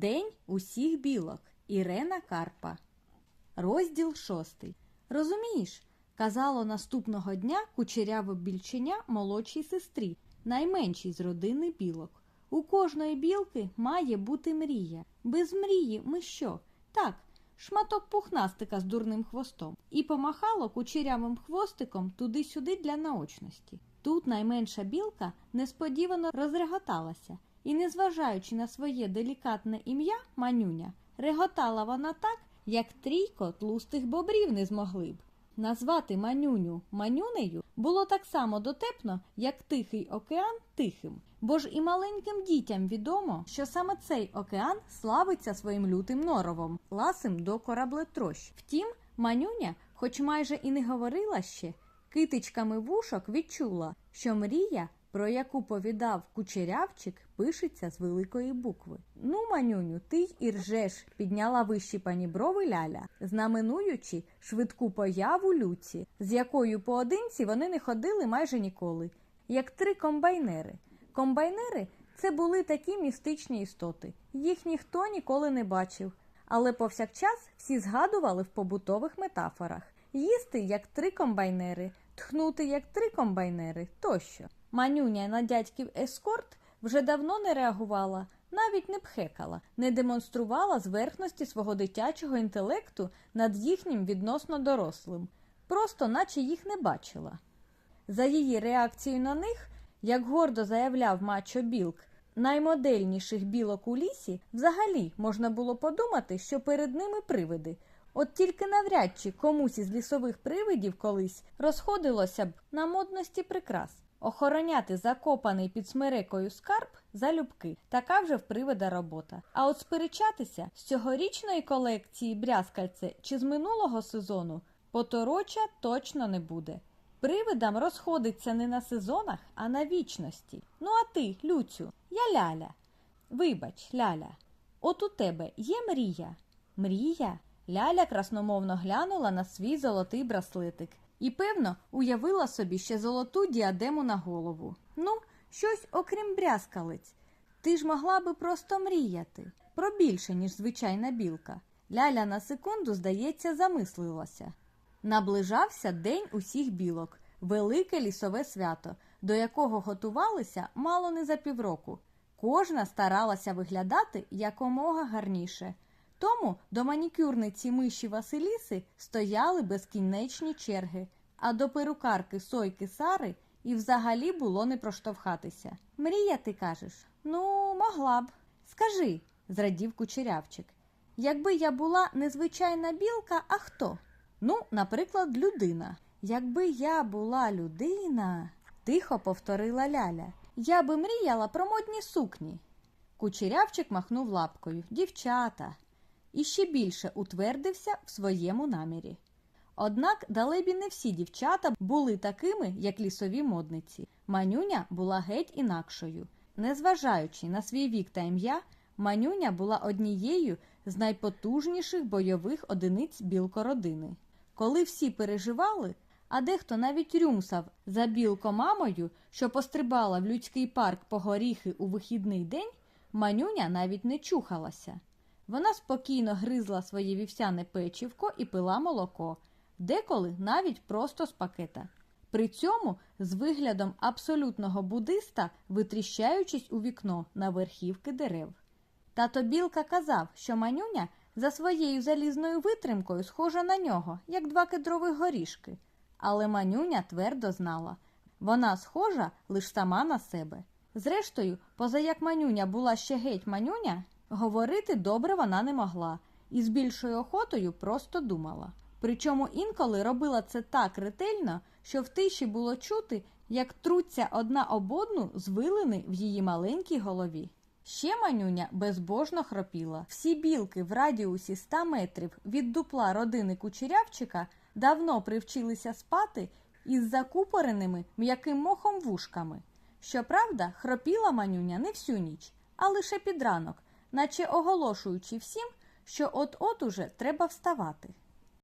День усіх білок. Ірена Карпа. Розділ шостий. Розумієш, казало наступного дня кучеряве більченя молодшій сестрі, найменшій з родини білок. У кожної білки має бути мрія. Без мрії ми що? Так, шматок пухнастика з дурним хвостом. І помахало кучерявим хвостиком туди-сюди для наочності. Тут найменша білка несподівано розреготалася, і, незважаючи на своє делікатне ім'я Манюня, реготала вона так, як трійко тлустих бобрів не змогли б. Назвати манюню манюнею було так само дотепно, як Тихий океан тихим. Бо ж і маленьким дітям відомо, що саме цей океан славиться своїм лютим норовом, ласим до кораблетрощ. Втім, манюня, хоч майже і не говорила ще, китичками вушок відчула, що мрія, про яку повідав кучерявчик, пишеться з великої букви. Ну, манюню, ти й і ржеш, підняла вищі пані брови ляля, знаменуючи швидку появу люці, з якою поодинці вони не ходили майже ніколи, як три комбайнери. Комбайнери це були такі містичні істоти. Їх ніхто ніколи не бачив, але повсякчас всі згадували в побутових метафорах їсти як три комбайнери, тхнути як три комбайнери тощо. Манюня на дядьків ескорт вже давно не реагувала, навіть не пхекала, не демонструвала зверхності свого дитячого інтелекту над їхнім відносно дорослим, просто наче їх не бачила. За її реакцією на них, як гордо заявляв Мачо Білк, наймодельніших білок у лісі, взагалі можна було подумати, що перед ними привиди. От тільки навряд чи комусь із лісових привидів колись розходилося б на модності прикрас. Охороняти закопаний під смерекою скарб залюбки. Така вже в привида робота. А от сперечатися з цьогорічної колекції брязкальце чи з минулого сезону потороча точно не буде. Привидам розходиться не на сезонах, а на вічності. Ну а ти, Люцю, я ляля. Вибач, ляля, от у тебе є мрія? Мрія? Ляля красномовно глянула на свій золотий браслетик і, певно, уявила собі ще золоту діадему на голову. Ну, щось окрім брязкалиць. Ти ж могла би просто мріяти про більше, ніж звичайна білка. Ляля на секунду, здається, замислилася. Наближався День усіх білок, велике лісове свято, до якого готувалися мало не за півроку. Кожна старалася виглядати якомога гарніше. Тому до манікюрниці миші Василіси стояли безкінечні черги, а до перукарки Сойки Сари і взагалі було не проштовхатися. Мрія, ти кажеш? Ну, могла б. Скажи, зрадів кучерявчик. Якби я була незвичайна білка, а хто? Ну, наприклад, людина. Якби я була людина, тихо повторила Ляля. Я би мріяла про модні сукні. Кучерявчик махнув лапкою. Дівчата. І ще більше утвердився в своєму намірі. Однак далебі не всі дівчата були такими, як лісові модниці. Манюня була геть інакшою. Незважаючи на свій вік та ім'я, Манюня була однією з найпотужніших бойових одиниць білкородини. Коли всі переживали, а дехто навіть рюмсав за білкомамою, що пострибала в людський парк по горіхи у вихідний день, Манюня навіть не чухалася. Вона спокійно гризла своє вівсяне печівко і пила молоко, деколи навіть просто з пакета. При цьому з виглядом абсолютного будиста, витріщаючись у вікно на верхівки дерев. Тато Білка казав, що манюня за своєю залізною витримкою схожа на нього, як два кедрових горішки. Але манюня твердо знала вона схожа лише сама на себе. Зрештою, поза як манюня була ще геть манюня, говорити добре вона не могла і з більшою охотою просто думала. Причому інколи робила це так ретельно, що в тиші було чути, як труться одна об одну звилини в її маленькій голові. Ще манюня безбожно хропіла. Всі білки в радіусі 100 метрів від дупла родини кучерявчика давно привчилися спати із закупореними м'яким мохом вушками. Щоправда, хропіла манюня не всю ніч, а лише під ранок, наче оголошуючи всім, що от-от уже треба вставати.